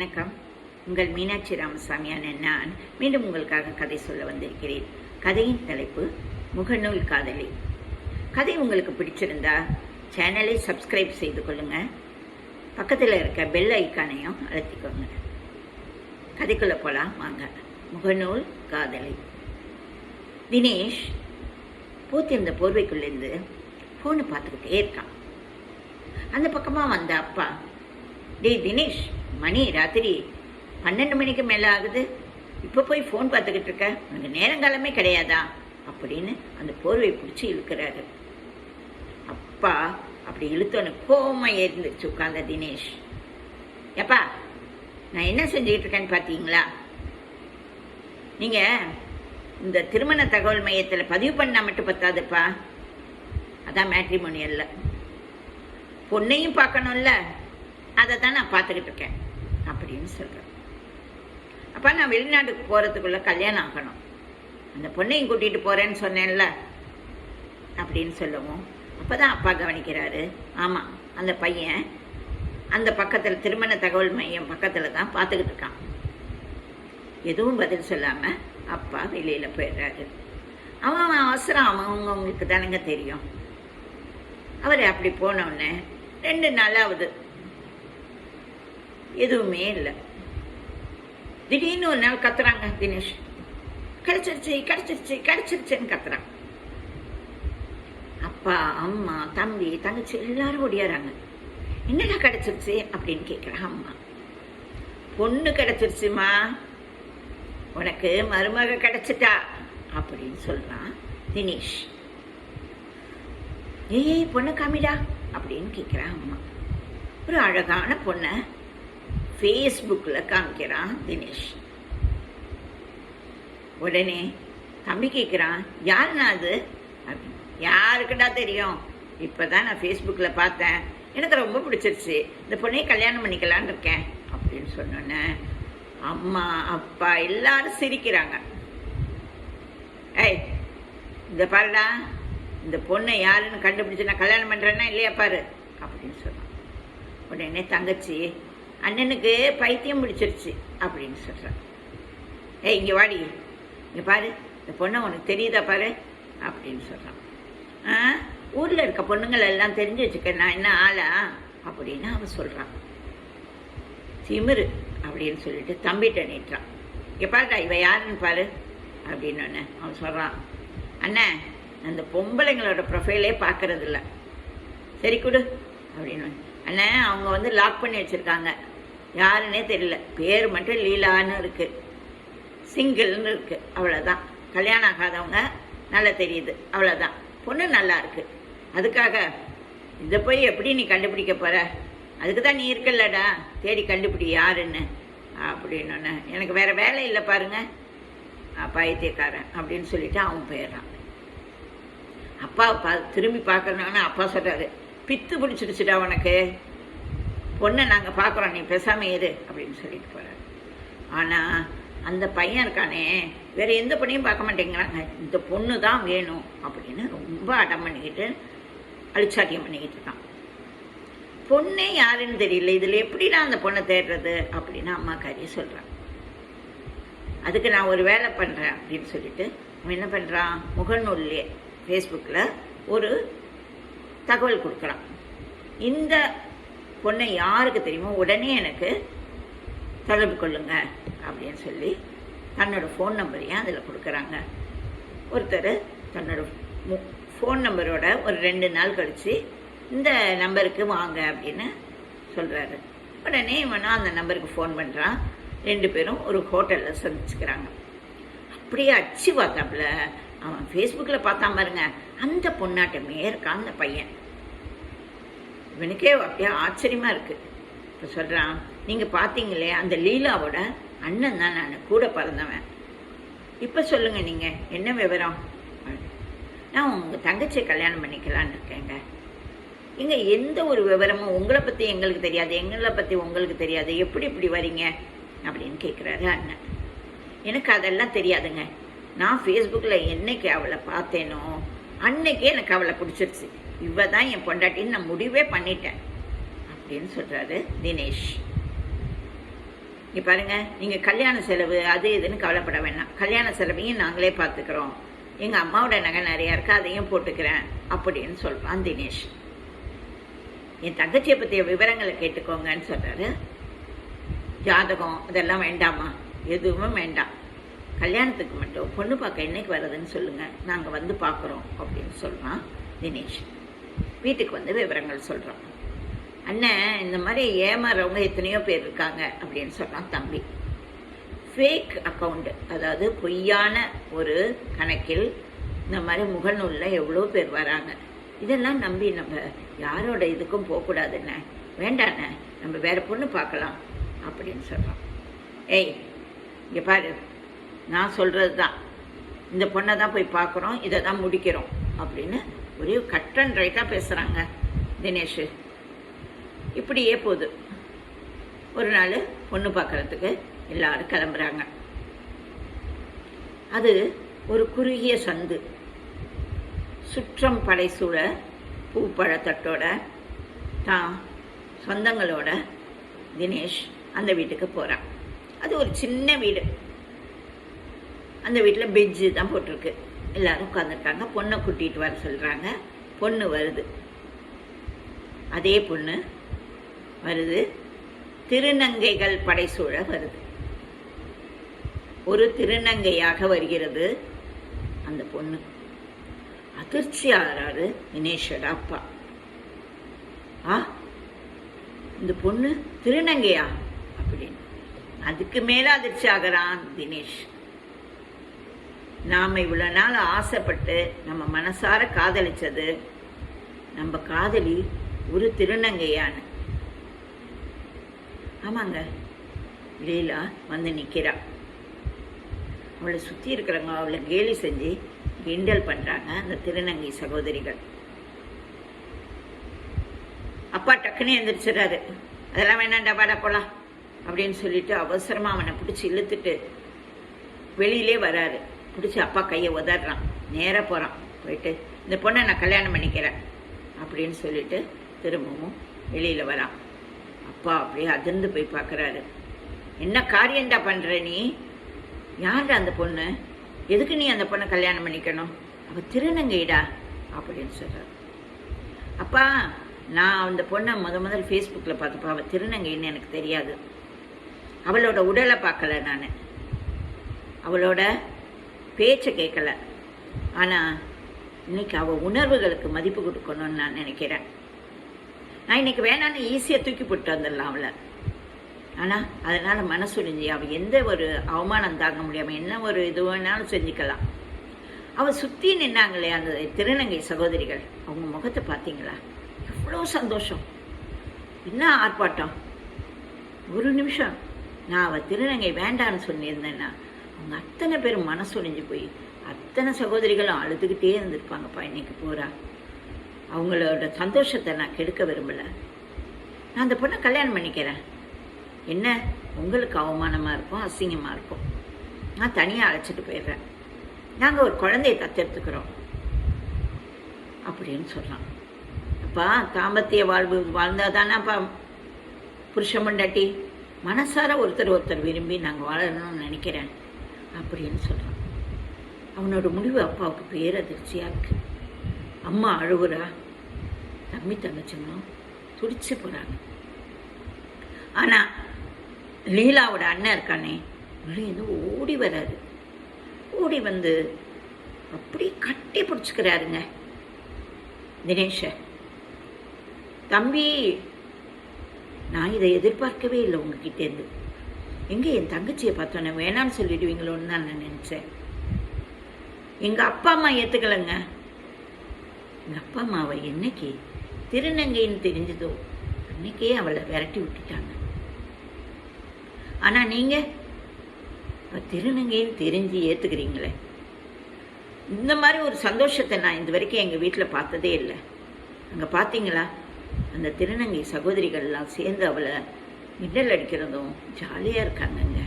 வணக்கம். உங்கள் மீனாட்சி ராமசாமியான நான் மீண்டும் உங்களுக்காக கதை சொல்ல வந்திருக்கிறேன். கதையின் தலைப்பு முகநூல் காதலி. கதை உங்களுக்கு பிடிச்சிருந்தா சேனலை சப்ஸ்கிரைப் செய்து கொள்ளுங்க. பக்கத்தில் இருக்க பெல் ஐக்கானையும் அழுத்திக்கோங்க. கதைக்குள்ள போலாம் வாங்க. முகநூல் காதலி. தினேஷ் பூத்திருந்த போர்வைக்குள்ளேருந்து ஃபோனை பார்த்துக்கிட்டே இருக்கான். அந்த பக்கமாக வந்த அப்பா டே தினேஷ் மணி ராத்திரி பன்னெண்டு மணிக்கு மேலே ஆகுது. இப்போ போய் ஃபோன் பார்த்துக்கிட்டு இருக்க? உனக்கு நேரங்காலமே கிடையாதா? அப்படின்னு அந்த போர்வை பிடிச்சி இழுக்கிறாரு. அப்பா அப்படி இழுத்தோன்னு கோமா ஏறிந்துச்சு உட்காந்த தினேஷ். எப்பா நான் என்ன செஞ்சுக்கிட்டு இருக்கேன்னு பார்த்தீங்களா? நீங்கள் இந்த திருமண தகவல் மையத்தில் பதிவு பண்ணால் மட்டும் பத்தாதுப்பா. அதான் மேட்ரிமோனியல்ல பொண்ணையும் பார்க்கணும்ல. அதை தான் நான் பார்த்துக்கிட்டு இருக்கேன். அப்படின்னு சொல்கிறேன் அப்போ நான் வெளிநாட்டுக்கு போகிறதுக்குள்ள கல்யாணம் ஆகணும். அந்த பொண்ணையும் கூட்டிகிட்டு போகிறேன்னு சொன்னேன்ல அப்படின்னு சொல்லவும். அப்போ தான் அப்பா கவனிக்கிறாரு. ஆமாம் அந்த பையன் அந்த பக்கத்தில் திருமண தகவல் மையம் பக்கத்தில் தான் பார்த்துக்கிட்டு இருக்கான். எதுவும் பதில் சொல்லாமல் அப்பா வெளியில் போயிடுறாரு. அவன் அவன் அவசரம் அவங்கவுங்களுக்கு தானங்க தெரியும். அவர் அப்படி போனோடனே ரெண்டு நாளாவது எதுவுமே இல்லை. திடீர்னு ஒரு நாள் கத்துறாங்க தினேஷ். கிடைச்சிருச்சு கிடைச்சிருச்சு கிடைச்சிருச்சுன்னு கத்துறான். அப்பா அம்மா தம்பி தங்கச்சி எல்லாரும் ஓடியாராங்க. என்னடா கிடைச்சிருச்சு அப்படின்னு கேட்குறான் அம்மா. பொண்ணு கிடைச்சிருச்சுமா? உனக்கு மருமக கிடைச்சிட்டா அப்படின்னு சொல்றான் தினேஷ். ஏய் பொண்ணு காமிடா அப்படின்னு கேட்குறான் அம்மா. ஒரு அழகான பொண்ணை ஃபேஸ்புக்கில் காமிக்கிறான் தினேஷ். உடனே தம்பி கேட்குறான் யாருண்ணா அது? அப்படின்னு. யாருக்குடா தெரியும்? இப்போ தான் நான் ஃபேஸ்புக்கில் பார்த்தேன். எனக்கு ரொம்ப பிடிச்சிருச்சு. இந்த பொண்ணையை கல்யாணம் பண்ணிக்கலான் இருக்கேன். அப்படின்னு சொன்னோன்னே அம்மா அப்பா எல்லாரும் சிரிக்கிறாங்க. ஏய் இந்த பாருடா. இந்த பொண்ணை யாருன்னு கண்டுபிடிச்சு நான் கல்யாணம் பண்ணுறேன்னா இல்லையா பாரு. அப்படின்னு சொன்னான். உடனே தங்கச்சி அண்ணனுக்கு பைத்தியம் பிடிச்சிருச்சு அப்படின்னு சொல்கிறான் ஏய் இங்கே வாடி. இங்கே பாரு. இந்த பொண்ணை உனக்கு தெரியுதா பாரு? அப்படின்னு சொல்கிறான் ஆ ஊரில் இருக்க பொண்ணுங்களை எல்லாம் தெரிஞ்சு வச்சுக்க நான் என்ன ஆளா? அப்படின்னு அவன் சொல்கிறான் திமிரு அப்படின்னு சொல்லிட்டு தம்பிட்ட நீட்டுறான் இங்கே பாருடா இவன் யாருன்னு பாரு. அப்படின்னு அவன் சொல்கிறான் அண்ணே அந்த பொம்பளைங்களோட ப்ரொஃபைலே பார்க்கறதில்ல. சரி கொடு. அப்படின்னு அண்ணே அவங்க வந்து லாக் பண்ணி வச்சுருக்காங்க. யாருன்னே தெரியல. பேர் மட்டும் லீலான்னு இருக்கு. சிங்கிள்னு இருக்கு. அவ்வளோதான் கல்யாணம் ஆகாதவங்க நல்லா தெரியுது. அவ்வளோதான் பொண்ணு நல்லா இருக்கு. அதுக்காக இதை போய் எப்படி நீ கண்டுபிடிக்க போற? அதுக்கு தான் நீ இருக்கல்லடா. தேடி கண்டுபிடி யாருன்னு. அப்படின்னு எனக்கு வேற வேலை இல்லை பாருங்க. பைத்தியக்காரன் அப்படின்னு சொல்லிட்டு அவன் போயிடுறான். அப்பா பா திரும்பி பார்க்கறனால அப்பா சொல்றாரு. பித்து பிடிச்சிடுச்சுடா உனக்கு. பொண்ணை நாங்கள் பார்க்குறோம் நீ பேசாம இரு அப்படின்னு சொல்லிட்டு போகிறாரு ஆனால் அந்த பையன் இருக்கானே வேறு எந்த பொண்ணையும் பார்க்க மாட்டேங்கிறாங்க. இந்த பொண்ணு தான் வேணும் அப்படின்னு ரொம்ப அடம் பண்ணிக்கிட்டு அழிச்சாட்டியம் பண்ணிக்கிட்டு இருக்கான். பொண்ணே யாருன்னு தெரியல இதில் எப்படிடா அந்த பொண்ணை தேடுறது அப்படின்னு அம்மா காரிய சொல்கிறான் அதுக்கு நான் ஒரு வேலை பண்ணுறேன் அப்படின்னு சொல்லிட்டு அவன் என்ன பண்ணுறான் முகநூல்லே ஃபேஸ்புக்கில் ஒரு தகவல் கொடுக்குறான். இந்த பொண்ணை யாருக்கு தெரியுமோ உடனே எனக்கு தொடர்பு கொள்ளுங்க அப்படின்னு சொல்லி தன்னோட ஃபோன் நம்பரையும் அதில் கொடுக்குறாங்க? ஒருத்தர் தன்னோட ஃபோன் நம்பரோட ஒரு ரெண்டு நாள் கழித்து இந்த நம்பருக்கு வாங்க அப்படின்னு சொல்கிறாரு உடனே இவனும் அந்த நம்பருக்கு ஃபோன் பண்ணுறான் ரெண்டு பேரும் ஒரு ஹோட்டலில் சந்திச்சுக்கிறாங்க. அப்படியே அச்சு பார்த்தாப்புல. அவன் ஃபேஸ்புக்கில் பார்த்தான் பாருங்க. அந்த பொண்ணாட்டமே இருக்கான் அந்த பையன். இவனுக்கே அப்படியே ஆச்சரியமாக இருக்குது இப்போ சொல்கிறான் நீங்கள் பார்த்தீங்களே அந்த லீலாவோட அண்ணன் தான் நான் கூட பிறந்தவன். இப்போ சொல்லுங்கள் நீங்கள் என்ன விவரம்? நான் உங்கள் தங்கச்சியை கல்யாணம் பண்ணிக்கலான்னு இருக்கேங்க. இங்கே எந்த ஒரு விவரமும் உங்களை பற்றி எங்களுக்கு தெரியாது எங்களை பற்றி உங்களுக்கு தெரியாது. எப்படி இப்படி வரீங்க? அப்படின்னு கேட்குறாரு அண்ணன். எனக்கு அதெல்லாம் தெரியாதுங்க. நான் ஃபேஸ்புக்கில் என்னைக்கு அவளை பார்த்தேனோ அன்னைக்கே எனக்கு அவளை பிடிச்சிருச்சு. இவ தான் என் பொண்டாட்டின்னு நான் முடிவே பண்ணிட்டேன். அப்படின்னு சொல்கிறாரு தினேஷ். இங்கே பாருங்க நீங்கள் கல்யாண செலவு அது இதுன்னு கவலைப்பட வேண்டாம். கல்யாண செலவையும் நாங்களே பார்த்துக்கிறோம். எங்கள் அம்மாவோட நகை நிறையா இருக்கு அதையும் போட்டுக்கிறேன் அப்படின்னு சொல்கிறான் தினேஷ். என் தங்கச்சியை பற்றிய விவரங்களை கேட்டுக்கோங்கன்னு சொல்கிறாரு ஜாதகம் இதெல்லாம் வேண்டாமா? எதுவும் வேண்டாம். கல்யாணத்துக்கு மட்டும் பொண்ணு பார்க்க என்னைக்கு வர்றதுன்னு சொல்லுங்கள் நாங்கள் வந்து பார்க்குறோம் அப்படின்னு சொல்கிறான் தினேஷ். வீட்டுக்கு வந்து விவரங்கள் சொல்கிறான் அண்ணன் இந்த மாதிரி ஏமாறவங்க எத்தனையோ பேர் இருக்காங்க அப்படின்னு சொன்னான் தம்பி. ஃபேக் அக்கௌண்ட் அதாவது பொய்யான ஒரு கணக்கில் இந்த மாதிரி முகநூலில் எவ்வளோ பேர் வராங்க. இதெல்லாம் நம்பி நம்ம யாரோட இதுக்கும் போகக்கூடாதுண்ணே. வேண்டாண்ணே நம்ம வேறு பொண்ணு பார்க்கலாம் அப்படின்னு சொல்கிறான் ஏய் இங்கே பாரு நான் சொல்கிறது தான் இந்த பொண்ணை தான் போய் பார்க்குறோம் இதை தான் முடிக்கிறோம் அப்படின்னு ஒரே கட் அண்ட் ரைட்டாக பேசுகிறாங்க தினேஷ். இப்படியே போகுது. ஒரு நாள் பொண்ணு பார்க்கறதுக்கு எல்லாரும் கிளம்புறாங்க. அது ஒரு குறுகிய சந்து. சுற்றம் படைசூழ பூப்பழத்தட்டோட தான் சொந்தங்களோட தினேஷ் அந்த வீட்டுக்கு போகிறான் அது ஒரு சின்ன வீடு. அந்த வீட்டில் பெஜ்ஜு தான் போட்டிருக்கு. எல்லாரும் உட்காந்துருக்காங்க பொண்ணை கூட்டிகிட்டு வர சொல்கிறாங்க பொண்ணு வருது. அதே பொண்ணு வருது. திருநங்கைகள் படைசூழ வருது. ஒரு திருநங்கையாக வருகிறது அந்த பொண்ணு. அதிர்ச்சி ஆகிறாரு வினேஷோட அப்பா. ஆ இந்த பொண்ணு திருநங்கையா? அப்படின்னு. அதுக்கு மேலே அதிர்ச்சி ஆகிறான் தினேஷ். நாம் இவ்வளோ நாள் ஆசைப்பட்டு நம்ம மனசார காதலிச்சது நம்ம காதலி ஒரு திருநங்கையான. ஆமாங்க. லீலா வந்து நிற்கிறா அவளை சுற்றி இருக்கிறவங்க அவளை கேலி செஞ்சு கிண்டல் பண்ணுறாங்க அந்த திருநங்கை சகோதரிகள். அப்பா டக்குன்னு எந்திரிச்சிடறாரு. அதெல்லாம் வேணாண்டா வாடா போலாம். அப்படின்னு சொல்லிட்டு அவசரமாக அவனை பிடிச்சி இழுத்துட்டு வெளியிலே வராரு. பிடிச்சி அப்பா கையை உதறான். நேராக போகிறான் போயிட்டு இந்த பொண்ணை நான் கல்யாணம் பண்ணிக்கிறேன். அப்படின்னு சொல்லிட்டு திரும்பவும் வெளியில் வரான். அப்பா அப்படியே அதிர்ந்து போய் பார்க்குறாரு. என்ன காரியம்டா பண்ணுற நீ? யார்டா அந்த பொண்ணு? எதுக்கு நீ அந்த பொண்ணை கல்யாணம் பண்ணிக்கணும்? அவள் திருநங்கைடா. அப்படின்னு சொல்கிறார் அப்பா நான் அந்த பொண்ணை முத முதல் ஃபேஸ்புக்கில் பார்த்தப்போ அவள் திருநங்கைன்னு எனக்கு தெரியாது. அவளோட உடலை பார்க்கல நான். அவளோட பேச்சை கேட்கல. ஆனால் இன்னைக்கு அவள் உணர்வுகளுக்கு மதிப்பு கொடுக்கணும்னு நான் நினைக்கிறேன். நான் இன்னைக்கு வேணான்னு ஈஸியாக தூக்கி போட்டு வந்துடலாம் அவளை. ஆனால் அதனால் மனசுரிஞ்சு அவள் எந்த ஒரு அவமானம் தாங்க முடியாமல் என்ன ஒரு இது வேணாலும் செஞ்சுக்கலாம். அவள் சுற்றி நின்னாங்களே அந்த திருநங்கை சகோதரிகள். அவங்க முகத்தை பார்த்தீங்களா? எவ்வளோ சந்தோஷம். என்ன ஆர்ப்பாட்டம்? ஒரு நிமிஷம். நான் அவள் திருநங்கை வேண்டான்னு சொல்லியிருந்தேன்னா அத்தனை பேர் மனசொழிஞ்சு போய் அத்தனை சகோதரிகளும் அழுதுகிட்டே இருந்திருப்பாங்கப்பா இன்னைக்கு பூரா அவங்களோட சந்தோஷத்தை நான் கெடுக்க விரும்பல. நான் அந்த பொண்ணை கல்யாணம் பண்ணிக்கிறேன். என்ன? உங்களுக்கு அவமானமாக இருக்கும் அசிங்கமாக இருக்கும். நான் தனியாக அழைச்சிட்டு போயிடுறேன். நாங்கள் ஒரு குழந்தையை தத்தெடுத்துக்கிறோம். அப்படின்னு சொல்கிறான் அப்பா தாம்பத்திய வாழ்வு வாழ்ந்தால் தானேப்பா புருஷன் மனசார ஒருத்தர் ஒருத்தர் விரும்பி நாங்கள் வாழணும்னு நினைக்கிறேன். அப்படின்னு சொல்கிறான் அவனோட முடிவு அப்பாவுக்கு பேரதிர்ச்சியாக இருக்கு அம்மா அழுகுறா. தம்பி தங்கச்சனும் துடிச்சு போகிறாங்க ஆனால் லீலாவோட அண்ணன் இருக்கானே வெளியேந்து ஓடி வராரு. ஓடி வந்து அப்படி கட்டி பிடிச்சிக்கிறாருங்க. தினேஷ தம்பி நான் இதை எதிர்பார்க்கவே இல்லை உங்ககிட்டேருந்து எங்கே என் தங்கச்சியை பார்த்தோன்னே வேணாம்னு சொல்லிடுவீங்களோன்னு தான் நான் நினச்சேன். எங்கள் அப்பா அம்மா ஏற்றுக்கலைங்க எங்கள் அப்பா அம்மாவை என்னைக்கு திருநங்கைன்னு தெரிஞ்சதோ அன்னைக்கே அவளை விரட்டி விட்டுட்டாங்க. ஆனால் நீங்கள் இப்போ திருநங்கைன்னு தெரிஞ்சு ஏற்றுக்கிறீங்களே இந்த மாதிரி ஒரு சந்தோஷத்தை நான் இது வரைக்கும் எங்கள் வீட்டில் பார்த்ததே இல்லை. அங்கே பார்த்தீங்களா அந்த திருநங்கை சகோதரிகள்லாம் சேர்ந்து அவளை மின்னல் அடிக்கிறதும் ஜாலியாக இருக்காங்கங்க.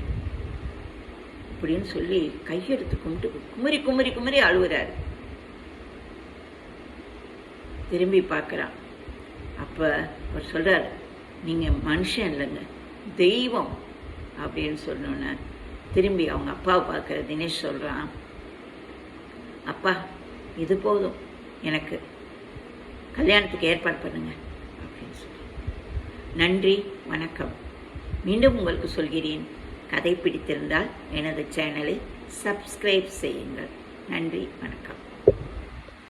அப்படின்னு சொல்லி கையெடுத்து கும்பிட்டு குமரி குமரி குமரி அழுகுறாரு திரும்பி பார்க்குறான். அப்போ அவர் சொல்கிறார் நீங்கள் மனுஷன் இல்லைங்க தெய்வம். அப்படின்னு சொன்னோன்னே திரும்பி அவங்க அப்பாவை பார்க்குற தினேஷ் சொல்கிறான் அப்பா இது போதும் எனக்கு கல்யாணத்துக்கு ஏற்பாடு பண்ணுங்க. அப்படின்னு சொல்லி நன்றி வணக்கம். மீண்டும் உங்களுக்கு சொல்கிறேன். கதை பிடித்திருந்தால் எனது சேனலை சப்ஸ்கிரைப் செய்யுங்கள். நன்றி வணக்கம்.